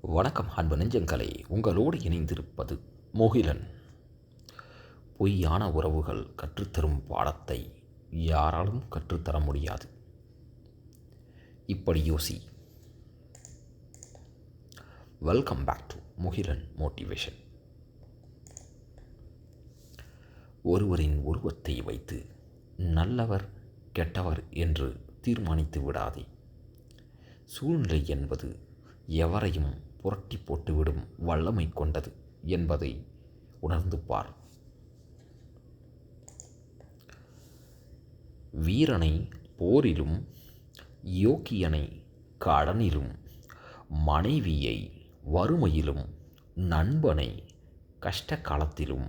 வணக்கம் அன்பு நெஞ்சங்களை உங்களோடு இணைந்திருப்பது மோகிலன். பொய்யான உறவுகள் கற்றுத்தரும் பாடத்தை யாராலும் கற்றுத்தர முடியாது. இப்படி யோசி. Welcome back to Mugilan motivation ஒருவரின் உருவத்தை வைத்து நல்லவர் கெட்டவர் என்று தீர்மானித்து விடாதே. சூழ்நிலை என்பது எவரையும் புரட்டி போட்டுவிடும் வல்லமை கொண்டது என்பதை உணர்ந்து பார். வீரனை போரிலும் யோக்கியனை கடனிலும் மனைவியை வறுமையிலும் நண்பனை கஷ்ட காலத்திலும்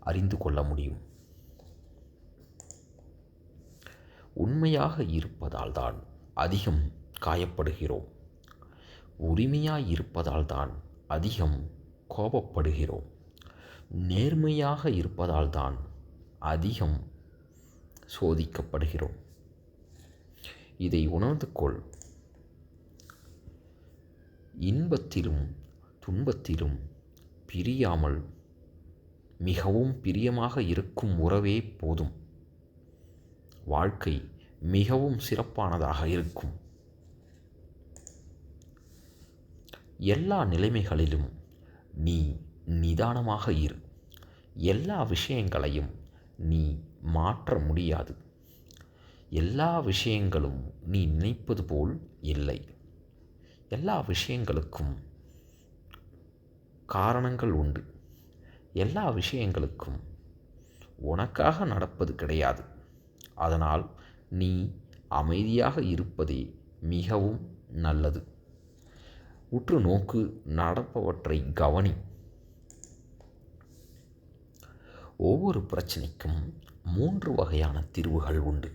அறிந்து கொள்ள முடியும். உண்மையாக இருப்பதால்தான் அதிகம் காயப்படுகிறோம். உரிமையாயிருப்பதால் தான் அதிகம் கோபப்படுகிறோம். நேர்மையாக இருப்பதால் தான் அதிகம் சோதிக்கப்படுகிறோம். இதை உணர்ந்து கொள் இன்பத்திலும் துன்பத்திலும் பிரியாமல் மிகவும் பிரியமாக இருக்கும் உறவே போதும். வாழ்க்கை மிகவும் சிறப்பானதாக இருக்கும். எல்லா நிலைமைகளிலும் நீ நிதானமாக இரு. எல்லா விஷயங்களையும் நீ மாற்ற முடியாது. எல்லா விஷயங்களும் நீ நினைப்பது போல் இல்லை. எல்லா விஷயங்களுக்கும் காரணங்கள் உண்டு. எல்லா விஷயங்களுக்கும் உனக்காக நடப்பது கிடையாது. அதனால் நீ அமைதியாக இருப்பதே மிகவும் நல்லது. உற்று நோக்கு நடப்பவற்றை கவனி. ஒவ்வொரு பிரச்சனைக்கும் மூன்று வகையான தீர்வுகள் உண்டு.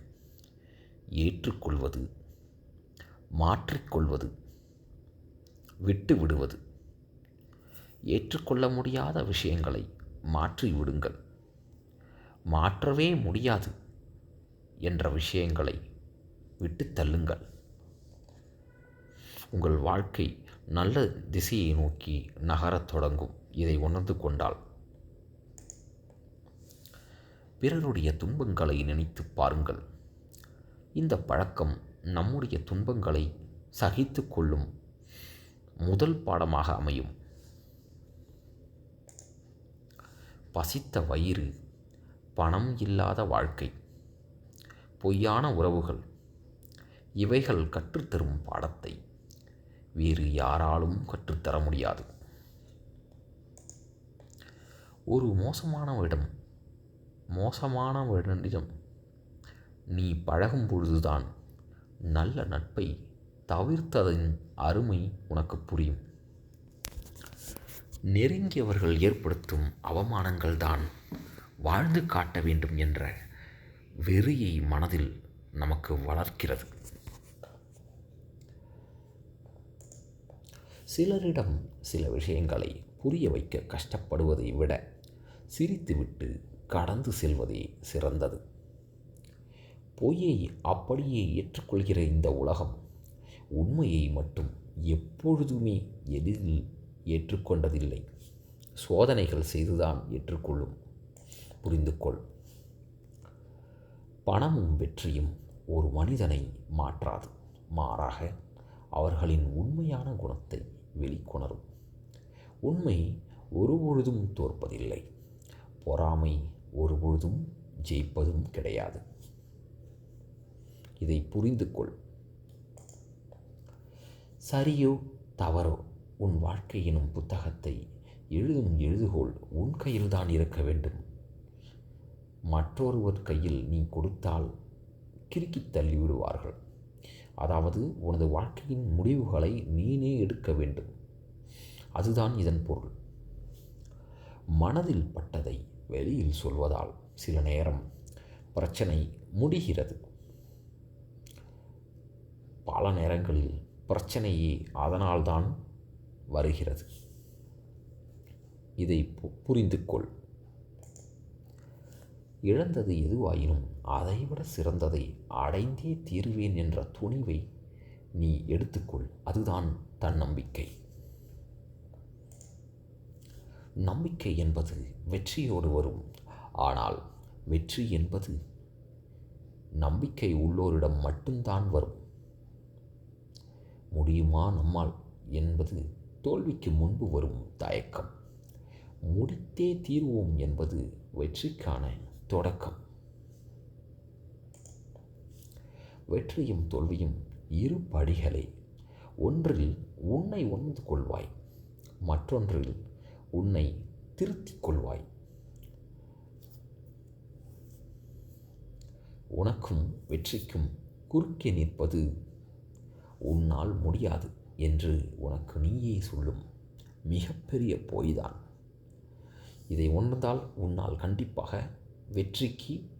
ஏற்றுக்கொள்வது மாற்றிக்கொள்வது விட்டு விடுவது ஏற்றுக்கொள்ள முடியாத விஷயங்களை மாற்றி விடுங்கள் மாற்றவே முடியாது என்ற விஷயங்களை விட்டு தள்ளுங்கள். உங்கள் வாழ்க்கை நல்ல திசையை நோக்கி நகரத் தொடங்கும். இதை உணர்ந்து கொண்டால் பிறருடைய துன்பங்களை நினைத்து பாருங்கள். இந்த பழக்கம் நம்முடைய துன்பங்களை சகித்து கொள்ளும் முதல் பாடமாக அமையும். பசித்த வயிறு பணம் இல்லாத வாழ்க்கை பொய்யான உறவுகள் இவைகள் கற்றுத்தரும் பாடத்தை வேறு யாராலும் கற்றுத்தர முடியாது. ஒரு மோசமானவரிடம் மோசமானவரிடம் நீ பழகும் பொழுதுதான் நல்ல நட்பை தவிர்த்ததின் அருமை உனக்கு புரியும். நெருங்கியவர்கள் ஏற்படுத்தும் அவமானங்கள் தான் வாழ்ந்து காட்ட வேண்டும் என்ற வெறியை மனதில் நமக்கு வளர்க்கிறது. சிலரிடம் சில விஷயங்களை புரிய வைக்க கஷ்டப்படுவதை விட சிரித்துவிட்டு கடந்து செல்வதே சிறந்தது. பொய்யை அப்படியே ஏற்றுக்கொள்கிற இந்த உலகம் உண்மையை மட்டும் எப்பொழுதுமே எளிதில் ஏற்றுக்கொண்டதில்லை. சோதனைகள் செய்துதான் ஏற்றுக்கொள்ளும். புரிந்து கொள். பணமும் வெற்றியும் ஒரு மனிதனை மாற்றாது. மாறாக அவர்களின் உண்மையான குணத்தை வெளிக்கொணரும். உண்மை ஒருபொழுதும் தோற்பதில்லை. பொறாமை ஒருபொழுதும் ஜெயிப்பதும் கிடையாது. இதை புரிந்து கொள் சரியோ தவறோ உன் வாழ்க்கை எனும் புத்தகத்தை எழுதும் எழுதுகோள் உன் கையில்தான் இருக்க வேண்டும். மற்றொருவர் கையில் நீ கொடுத்தால் கிறுக்கித் தள்ளி விடுவார்கள் அதாவது உனது வாழ்க்கையின் முடிவுகளை நீனே எடுக்க வேண்டும். அதுதான் இதன் பொருள். மனதில் பட்டதை வெளியில் சொல்வதால் சில நேரம் பிரச்சனை முடிகிறது. பல நேரங்களில் பிரச்சனையே அதனால்தான் வருகிறது. இதை புரிந்து கொள் இழந்தது எதுவாயினும் அதைவிட சிறந்ததை அடைந்தே தீருவேன் என்ற துணிவை நீ எடுத்துக்கொள். அதுதான் தன்னம்பிக்கை நம்பிக்கை என்பது வெற்றியோடு வரும். ஆனால் வெற்றி என்பது நம்பிக்கை உள்ளோரிடம் மட்டும்தான் வரும். முடியுமா நம்மால் என்பது தோல்விக்கு முன்பு வரும் தயக்கம். முடித்தே தீர்வோம் என்பது வெற்றிக்கான தொடக்கம். வெற்றியும் தோல்வியும் இரு படிகளே. ஒன்றில் உன்னை உணர்ந்து கொள்வாய் மற்றொன்றில் உன்னை திருத்திக் கொள்வாய். உனக்கும் வெற்றிக்கும் குறுக்கே நிற்பது உன்னால் முடியாது என்று உனக்கு நீயே சொல்லும் மிகப்பெரிய பொய்தான். இதை உணர்ந்தால் உன்னால் கண்டிப்பாக வெற்றிக்கு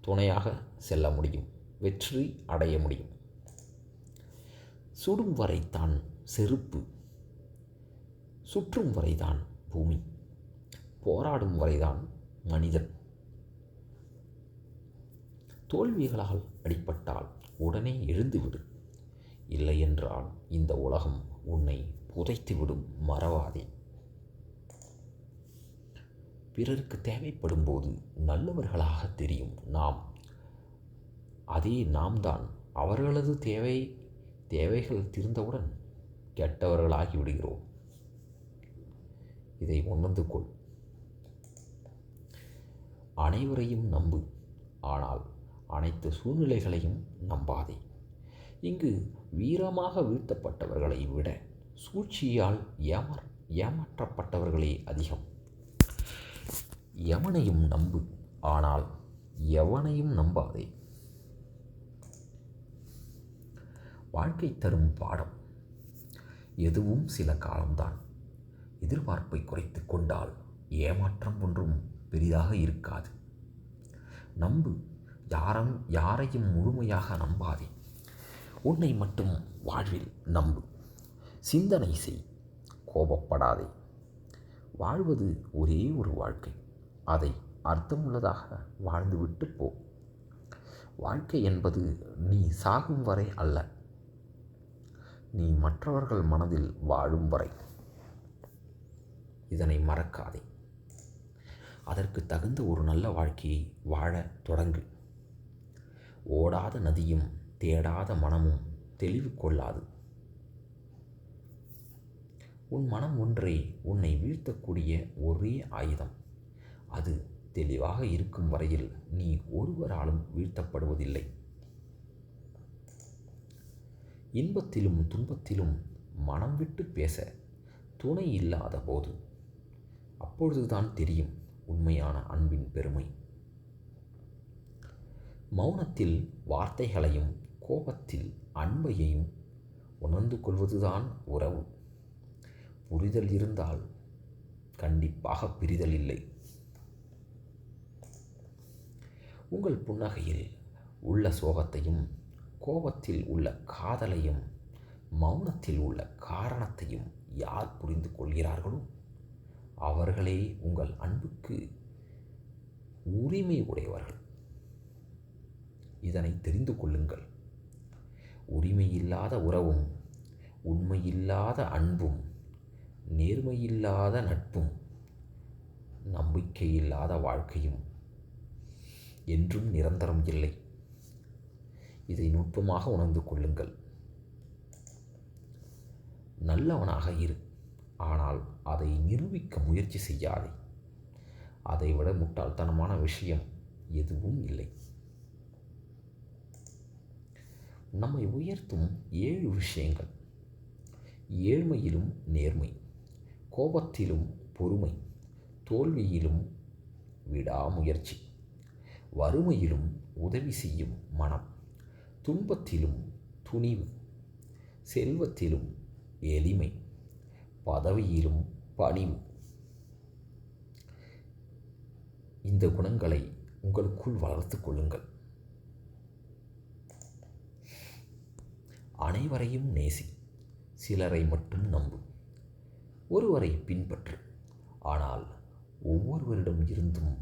துணையாக செல்ல முடியும். வெற்றி அடைய முடியும். சுடும் வரைத்தான் செருப்பு. சுற்றும் வரைதான் பூமி. போராடும் வரைதான் மனிதன். தோல்விகளால் அடிப்பட்டால் உடனே எழுந்துவிடு. இல்லையென்றால் இந்த உலகம் உன்னை புதைத்துவிடும். மறவாதே. பிறருக்கு தேவைப்படும் போது நல்லவர்களாக தெரியும் நாம். அதே நாம் தான் அவர்களது தேவை தேவைகள் தீர்ந்தவுடன் கெட்டவர்களாகி விடுகிறோம். இதை உணர்ந்து கொள். அனைவரையும் நம்பு. ஆனால் அனைத்து சூழ்நிலைகளையும் நம்பாதே. இங்கு வீரமாக வீழ்த்தப்பட்டவர்களை விட சூழ்ச்சியால் ஏமா ஏமாற்றப்பட்டவர்களே அதிகம். எவனையும் நம்பு ஆனால் எவனையும் நம்பாதே. வாழ்க்கை தரும் பாடம் எதுவும் சில காலம்தான். எதிர்பார்ப்பை குறைத்து கொண்டால் ஏமாற்றம் ஒன்றும் பெரிதாக இருக்காது. நம்பு யாரும் யாரையும் முழுமையாக நம்பாதே. உன்னை மட்டும் வாழ்வில் நம்பு. சிந்தனை செய் கோபப்படாதே. வாழ்வது ஒரே ஒரு வாழ்க்கை. அதை அர்த்தமுள்ளதாக வாழ்ந்துவிட்டு போ. வாழ்க்கை என்பது நீ சாகும் வரை அல்ல நீ மற்றவர்கள் மனதில் வாழும் வரை. இதனை மறக்காதே. அதற்கு தகுந்த ஒரு நல்ல வாழ்க்கையை வாழ தொடங்கு. ஓடாத நதியும் தேடாத மனமும் தெளிவு கொள்ளாது. உன் மனம் ஒன்றே உன்னை வீழ்த்தக்கூடிய ஒரே ஆயுதம். அது தெளிவாக இருக்கும் வரையில் நீ ஒருவராலும் வீழ்த்தப்படுவதில்லை. இன்பத்திலும் துன்பத்திலும் மனம் விட்டு பேச துணை இல்லாத போது அப்பொழுதுதான் தெரியும் உண்மையான அன்பின் பெருமை. மௌனத்தில் வார்த்தைகளையும் கோபத்தில் அன்பையையும் உணர்ந்து கொள்வதுதான் உறவு. புரிதல் இருந்தால் கண்டிப்பாக பிரிதல் இல்லை. உங்கள் புன்னகையில் உள்ள சோகத்தையும் கோபத்தில் உள்ள காதலையும் மௌனத்தில் உள்ள காரணத்தையும் யார் புரிந்து கொள்கிறார்களோ அவர்களே உங்கள் அன்புக்கு உரிமை உடையவர்கள். இதனை தெரிந்து கொள்ளுங்கள். உரிமையில்லாத உறவும் உண்மையில்லாத அன்பும் நேர்மையில்லாத நட்பும் நம்பிக்கையில்லாத வாழ்க்கையும் என்றும் நிரந்தரம் இல்லை. இதை நுட்பமாக உணர்ந்து கொள்ளுங்கள். நல்லவனாக இரு ஆனால் அதை நிரூபிக்க முயற்சி செய்யாதே. அதைவிட முட்டாள்தனமான விஷயம் எதுவும் இல்லை. நம்மை உயர்த்தும் ஏழு விஷயங்கள். ஏழ்மையிலும் நேர்மை. கோபத்திலும் பொறுமை தோல்வியிலும் விடாமுயற்சி. வறுமையிலும் உதவி செய்யும் மனம் துன்பத்திலும் துணிவு செல்வத்திலும் எளிமை பதவியிலும் பணிவு. இந்த குணங்களை உங்களுக்குள் வளர்த்து கொள்ளுங்கள். அனைவரையும் நேசி சிலரை மட்டும் நம்பு. ஒருவரை பின்பற்று. ஆனால் ஒவ்வொருவரிடம் இருந்தும்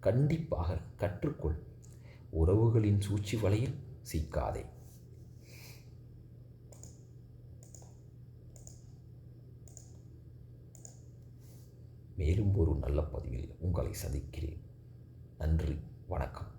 கண்டிப்பாக கற்றுக்கொள். உறவுகளின் சூழ்ச்சி வலையில் சிக்காதே. மேலும் ஒரு நல்ல பதிவில் உங்களை சந்திக்கிறேன். நன்றி. வணக்கம்.